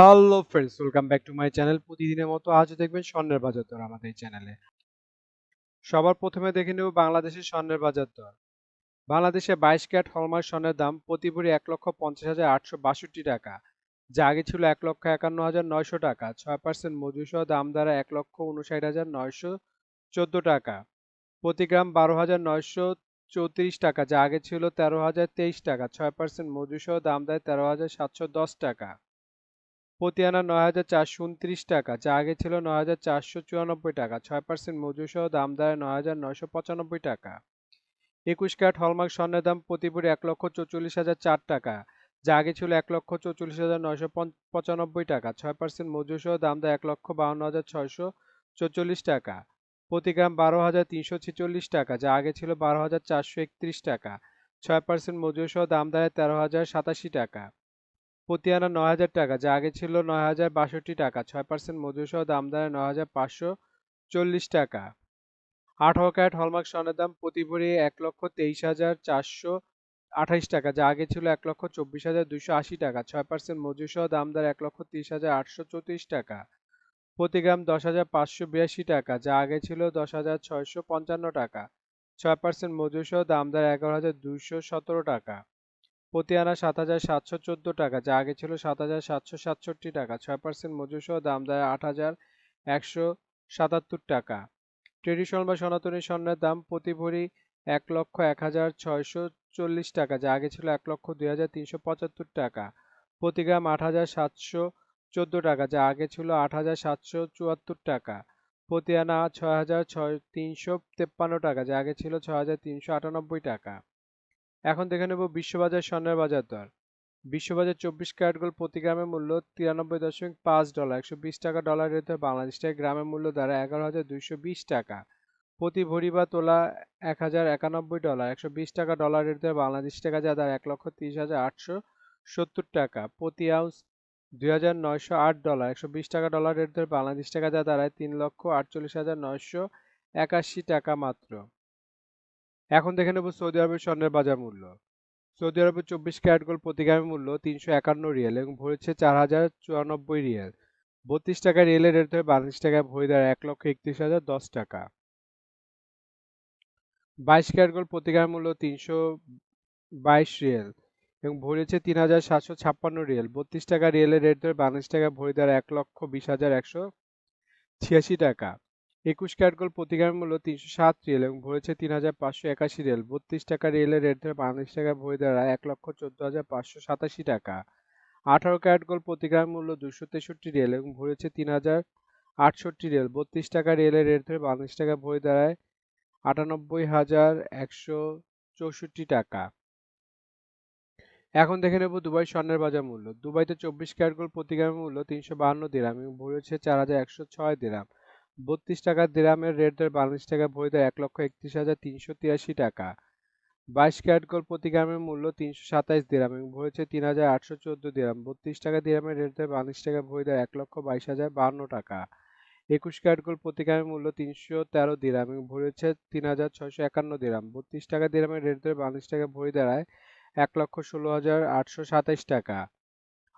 Hello friends welcome back to my channel প্রতিদিনের মতো আজও দেখবেন স্বর্ণের বাজার দর আমাদের এই চ্যানেলে সবার প্রথমে দেখে নেব বাংলাদেশের স্বর্ণের বাজার দর। বাংলাদেশে বাইশ ক্যারেট হলমার্ক স্বর্ণের দাম প্রতি ভরি এক লক্ষ পঞ্চাশ হাজার আটশো বাষট্টি টাকা। যা আগে ছিল এক লক্ষ একান্ন হাজার নয়শো টাকা। ছয় পার্সেন্ট মজুরিসহ দাম দ্বারা এক লক্ষ উনষাট হাজার নয়শো চোদ্দ টাকা। প্রতি গ্রাম বারো হাজার নয়শো চৌত্রিশ টাকা। যা আগে ছিল তেরো হাজার তেইশ টাকা। ছয় পার্সেন্ট মজুরিসহ দাম দেয় তেরো হাজার সাতশো দশ টাকা। প্রতি আনা নয় হাজার চারশো উনত্রিশ টাকা, যা আগে ছিল নয় হাজার চারশো চুরানব্বই টাকা, ছয় পার্সেন্ট মজুর সহ দাম দেয় নয় হাজার নয়শো পঁচানব্বই টাকা। একুশ ক্যারেট হলমার্ক স্বর্ণের দাম প্রতি ভরি এক লক্ষ চৌচল্লিশ হাজার চার টাকা, যা আগে ছিল এক লক্ষ চৌচল্লিশ হাজার নয়শো পঁচানব্বই টাকা, ছয় পার্সেন্ট মজুর সহ দাম দেয় এক লক্ষ বাউন্ন হাজার ছয়শো চৌচল্লিশ টাকা। প্রতি গ্রাম বারো হাজার তিনশো ছেচল্লিশ টাকা, যা আগে ছিল বারো হাজার চারশো একত্রিশ টাকা, ছয় পার্সেন্ট মজুর সহ দাম দেয় তেরো হাজার সাতাশি টাকা। প্রতি আনা নয় হাজার টাকা, যা আগে ছিল নয় হাজার বাষট্টি টাকা। ছয় পার্সেন্ট মজুর সহ দাম দাঁড়ায় নয় হাজার পাঁচশো চল্লিশ টাকা। আঠারো ক্যারেট হলমার্ক স্বর্ণের দাম প্রতি ভরি এক লক্ষ তেইশ হাজার চারশো আঠাইশ টাকা, যা আগে ছিল এক লক্ষ চব্বিশ হাজার দুইশো আশি টাকা। ছয় পার্সেন্ট মজুর সহ দাম দাঁড়ায় এক লক্ষ তিরিশ হাজার আটশো চৌত্রিশ টাকা। প্রতি গ্রাম দশ হাজার পাঁচশো বিরাশি টাকা, যা আগে ছিল দশ হাজার ছয়শো পঞ্চান্ন টাকা। ছয় পার্সেন্ট মজুর সহ দাম দাঁড়ায় এগারো হাজার দুইশো সতেরো টাকা। প্রতি আনা সাত হাজার সাতশো চোদ্দ টাকা, যা আগে ছিল সাত হাজার সাতশো সাতষট্টি টাকা। ছয় পার্সেন্ট মজুর সহ দাম দেয় আট হাজার একশো সাতাত্তর টাকা। ট্রেডিশনাল বা সনাতনী স্বর্ণের দাম প্রতি ভরি এক লক্ষ এক হাজার ছয়শো চল্লিশ টাকা, যা আগে ছিল এক লক্ষ দুই হাজার তিনশো পঁচাত্তর টাকা। প্রতি গ্রাম আট হাজার সাতশো চোদ্দ টাকা, যা আগে ছিল আট হাজার সাতশো চুয়াত্তর টাকা। প্রতি আনা ছয় হাজার ছয় তিনশো তেপ্পান্ন টাকা, যা আগে ছিল ছয় হাজার তিনশো আটানব্বই টাকা। এখন দেখে নেব বিশ্ববাজার স্বর্ণের বাজার দর। বিশ্ববাজার চব্বিশ ক্যারেট গোল্ড প্রতি গ্রামের মূল্য তিরানব্বই দশমিক পাঁচ ডলার, একশো বিশ টাকা ডলার রেটে বাংলাদেশ টাকা গ্রামের মূল্য দ্বারা এগারো হাজার দুইশো বিশ টাকা। প্রতি ভরি বা তোলা এক হাজার একানব্বই ডলার, একশো বিশ টাকা ডলার রেটে বাংলাদেশ টাকা যা দ্বারা এক লক্ষ তিরিশ হাজার আটশো সত্তর টাকা। প্রতি আউন্স দুই হাজার নয়শো আট ডলার, একশো বিশ টাকা ডলার রেটে বাংলাদেশ টাকা যা দাঁড়ায় তিন লক্ষ আটচল্লিশ হাজার নয়শো একাশি টাকা মাত্র। এখন দেখে নেব সৌদি আরবের স্বর্ণের বাজার মূল্য। সৌদি আরবের চব্বিশ ক্যারেট গোল্ড প্রতি গ্রামের মূল্য তিনশো একান্ন রিয়েল এবং ভরেছে চার হাজার চুরানব্বই রিয়েল। বত্রিশ টাকা রিয়েলের রেট ধরে বাংলাদেশ টাকায় ভরে দেয় এক লক্ষ একত্রিশ হাজার দশ টাকা। বাইশ ক্যারেট গোল্ড প্রতি গ্রামের মূল্য তিনশো বাইশ রিয়েল এবং ভরেছে তিন হাজার সাতশো ছাপ্পান্ন রিয়েল। বত্রিশ টাকা রিয়েলের রেট ধরে বাংলাদেশ টাকায় ভরে দেয় এক লক্ষ বিশ হাজার একশো ছিয়াশি টাকা। একুশ ক্যারেট গোল্ড প্রতি মূল্য তিনশো সাত রিয়েল এবং ভরেছে তিন হাজার পাঁচশো একাশি রিয়েল। বত্রিশ টাকা রিয়েলের রেট ধরে বাংলাদেশ টাকা ভরে দাঁড়ায় এক লক্ষ চোদ্দ হাজার পাঁচশো সাতাশি টাকা। আঠারো ক্যারেট গোল্ড প্রতি মূল্য দুশো তেষট্টি রিয়েল এবং ভরেছে তিন হাজার আটষট্টি রিয়েল। বত্রিশ টাকা রিয়েলের রেট ধরে বাংলাদেশ টাকা ভরে দাঁড়ায় আটানব্বই হাজার একশো চৌষট্টি টাকা। এখন দেখে নেব দুবাই স্বর্ণের বাজার মূল্য। দুবাইতে চব্বিশ ক্যারেট গোল্ড প্রতি মূল্য তিনশো বাহান্ন দিরাম এবং ভরেছে চার হাজার একশো ছয় দিরাম। বত্রিশ টাকা দিরামের রেট ধরে বাংলাদেশ টাকা বই দেয় এক লক্ষ একত্রিশ হাজার তিনশো তিরাশি টাকা। বাইশ ক্যারেট গোল্ড প্রতি গ্রামের মূল্য তিনশো সাতাইশ দিরাম এবং ভরেছে তিন হাজার আটশো চোদ্দ দিরাম। বত্রিশ টাকা দিরামের রেট ধরে বাংলাদেশ টাকা বই দেয় এক লক্ষ বাইশ হাজার বাহান্ন টাকা। একুশ ক্যারেট গোল্ড প্রতি গ্রামের মূল্য তিনশো তেরো দিরাম এবং ভরেছে তিন হাজার ছয়শো একান্ন দিরাম। বত্রিশ টাকা দিরামের রেট ধরে বাংলাদেশ টাকা বই দাঁড়ায় এক লক্ষ ষোলো হাজার আটশো সাতাইশ টাকা।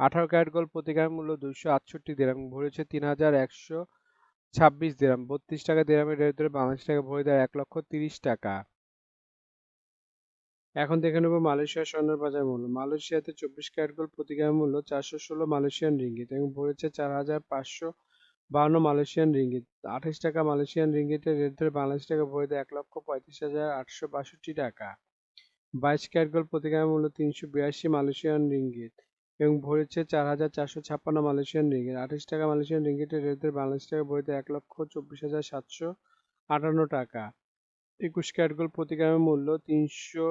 আঠারো ক্যারেট গোল্ড প্রতি গ্রামের মূল্য দুইশো আটষট্টি দিরাম ভরেছে তিন হাজার একশো ছাব্বিশ দিরাম, বত্রিশ টাকা দিরামের রেট ধরে বাংলাদেশ টাকা ভরে দেয় এক লক্ষ তিরিশ টাকা। এখন দেখে নেব মালয়েশিয়ার স্বর্ণের বাজার মূল্য। মালয়েশিয়াতে চব্বিশ ক্যারেট গোল্ড প্রতি গ্রাম মূল্য চারশো ষোলো মালয়েশিয়ান রিঙ্গিত এবং ভরেছে চার হাজার পাঁচশো বাহান্ন মালয়েশিয়ান রিঙ্গিত। আঠাশ টাকা মালয়েশিয়ান রিঙ্গিতের রেট ধরে বাংলাদেশ টাকা ভরে দেয় এক লক্ষ পঁয়ত্রিশ হাজার আটশো বাষট্টি টাকা। বাইশ ক্যারেট গোল্ড প্রতি গ্রাম মূল্য তিনশো বিরাশি মালয়েশিয়ান রিঙ্গিত। এবং ভরেছে চার হাজার চারশো ছাপ্পান্ন মালয়েশিয়ান রিঙ্গিত। আঠাশ টাকা মালয়েশিয়ান রিঙ্গিটের রেট বাংলাদেশ টাকা ভরিতে এক লক্ষ চব্বিশ হাজার সাতশো আটান্ন টাকা। একুশ ক্যারেট গোল্ড প্রতি গ্রামের মূল্য তিনশো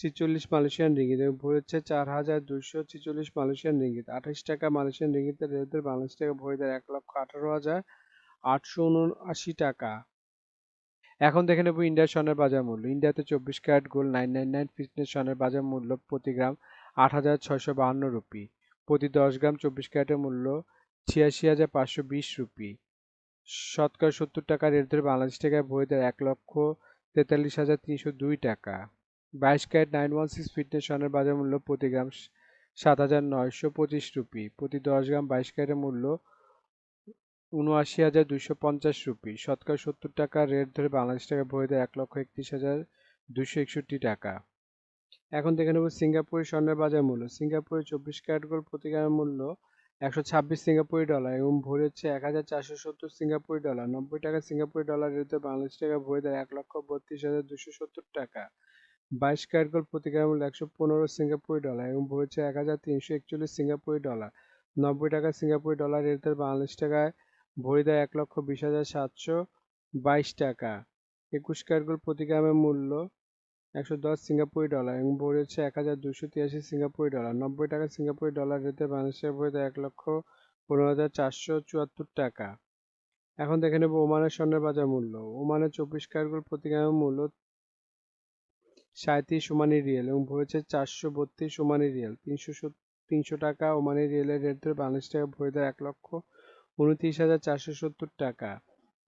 ছিচল্লিশ মালয়েশিয়ান রিঙ্গিত এবং ভরেছে চার হাজার দুশো ছিচল্লিশ মালয়েশিয়ান রিঙ্গিত। আঠাশ টাকা মালয়েশিয়ান রিঙ্গিতের রেট বাংলাদেশ টাকা ভরে দেয় এক লক্ষ আঠারো হাজার আটশো উনআশি টাকা। এখন দেখে নেব ইন্ডিয়ার স্বর্ণের বাজার মূল্য। ইন্ডিয়াতে চব্বিশ carat gold, nine nine nine fitness স্বর্ণের বাজার মূল্য প্রতি গ্রাম আট হাজার ছয়শো বাহান্ন রুপি। প্রতি দশ গ্রাম চব্বিশ ক্যারেটের মূল্য ছিয়াশি হাজার পাঁচশো বিশ রুপি। শতকরা সত্তর টাকা রেট ধরে বাংলাদেশ টাকায় বই দেয় এক লক্ষ তেতাল্লিশ হাজার তিনশো দুই টাকা। বাইশ carat nine one six fitness স্বর্ণের বাজার মূল্য প্রতি গ্রাম সাত হাজার নয়শো পঁচিশ রুপি। প্রতি দশ গ্রাম বাইশ ক্যারেটের মূল্য উনআশি হাজার দুইশো পঞ্চাশ রুপি। শতকরা সত্তর টাকা রেট ধরে বাংলাদেশ টাকা বই দেয় এক লক্ষ একত্রিশ হাজার দুইশো একষট্টি টাকা। এখন দেখে নেব সিঙ্গাপুরি স্বর্ণের বাজার মূল্য। সিঙ্গাপুরে চব্বিশ ক্যারেট গোল্ড প্রতি গ্রামের মূল্য একশো ছাব্বিশ সিঙ্গাপুরি ডলার এবং ভরি হচ্ছে এক হাজার চারশো সত্তর সিঙ্গাপুরি ডলার নব্বই টাকা সিঙ্গাপুরি ডলার রেটে বাংলাদেশ টাকা ভরি দেয় এক লক্ষ বত্রিশ হাজার দুশো সত্তর টাকা। বাইশ ক্যারেট গোল্ড প্রতি গ্রাম মূল্য একশো পনেরো সিঙ্গাপুরি ডলার এবং ভরি হচ্ছে এক হাজার তিনশো একচল্লিশ সিঙ্গাপুরি ডলার নব্বই টাকা সিঙ্গাপুরি ডলার রেটে বাংলাদেশ টাকায় ভরি দেয় এক লক্ষ বিশ হাজার সাতশো বাইশ টাকা। একুশ ক্যারেট গোল্ড প্রতি গ্রামের মূল্য একশো দশ সিঙ্গাপুরি ডলার এবং ভরি হচ্ছে এক হাজার দুশো তিয়াশি সিঙ্গাপুরি ডলার। নব্বই টাকা সিঙ্গাপুরি ডলার রেটে বাংলাদেশের দেয় এক লক্ষ পনেরো হাজার চারশো চুয়াত্তর টাকা। এখন দেখে নেব ওমানের স্বর্ণের বাজার মূল্য। ওমানের চব্বিশ ক্যারেট গোল্ড প্রতি গ্রামের মূল্য সাঁত্রিশ ওমানি রিয়েল এবং ভরি হচ্ছে চারশো বত্রিশ ওমানি রিয়েল। তিনশো তিনশো টাকা ওমানি রিয়েলের রেট ধরে বাংলাদেশ টাকা ভরি দেয় এক লক্ষ উনত্রিশ হাজার চারশো সত্তর টাকা।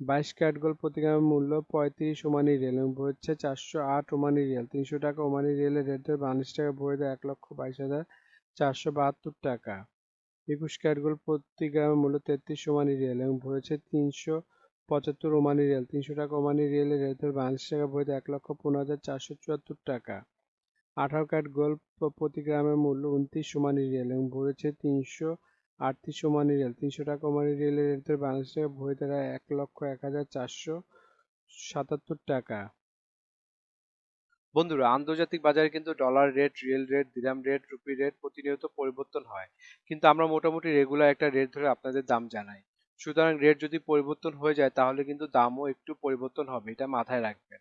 বাইশ ক্যারেট গোল্ড প্রতি মূল্য পঁয়ত্রিশ ওমানি রিয়েল এবং হচ্ছে চারশো আট ওমানি রিয়েল। তিনশো টাকা ওমানি রিয়েলের রেট ধরে বাংলাদেশ টাকা ভরে দেয় এক লক্ষ বাইশ হাজার চারশো বাহাত্তর টাকা। একুশ ক্যারেট গোল্ড প্রতি গ্রামের মূল্য তেত্রিশ ওমানি রিয়েল এবং ভরেছে তিনশো পঁচাত্তর ওমানি রিয়েল। তিনশো টাকা ওমানি রিয়েলের রেট ধরে বাংলাদেশ টাকা ভরে দেয় এক লক্ষ পনেরো হাজার চারশো চুয়াত্তর টাকা। আঠারো ক্যারেট গোল্ড প্রতি গ্রামের মূল্য উনত্রিশ ওমানি রিয়েল এবং ভরেছে তিনশো আটত্রিশ ওমানি রিয়েল তিনশো টাকা ওমানি রিয়েলের রেট ধরে বাংলাদেশ টাকা ভরে দাঁড়ায় এক লক্ষ এক হাজার চারশো সাতাত্তর টাকা। বন্ধুরা, আন্তর্জাতিক বাজারে কিন্তু dollar rate riyal rate dirham rate rupee rate প্রতিনিয়ত পরিবর্তন হয়। কিন্তু আমরা মোটামুটি রেগুলার একটা রেট ধরে আপনাদের দাম জানাই। সুতরাং রেট যদি পরিবর্তন হয়ে যায়, তাহলে কিন্তু দামও একটু পরিবর্তন হবে, এটা মাথায় রাখবেন।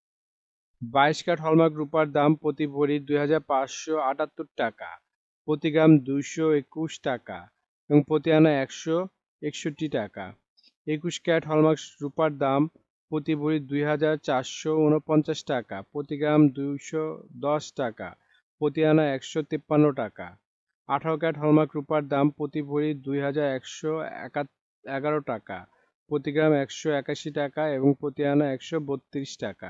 বাইশ কাঠ হলমার্ক রূপার দাম প্রতি ভরি দুই হাজার পাঁচশো আটাত্তর টাকা, প্রতি গ্রাম দুইশো একুশ টাকা এবং প্রতি আনা একশো একষট্টি টাকা। একুশ ক্যারেট হলমার্ক রূপার দাম প্রতি ভরি দুই হাজার চারশো উনপঞ্চাশ টাকা, প্রতি গ্রাম দুইশো দশ টাকা, প্রতি আনা একশো তিপ্পান্ন টাকা। আঠারো ক্যারেট হলমার্ক রূপার দাম প্রতি ভরি দুই হাজার একশো এগারো টাকা, প্রতি গ্রাম একশো একাশি টাকা এবং প্রতি আনা একশো বত্রিশ টাকা।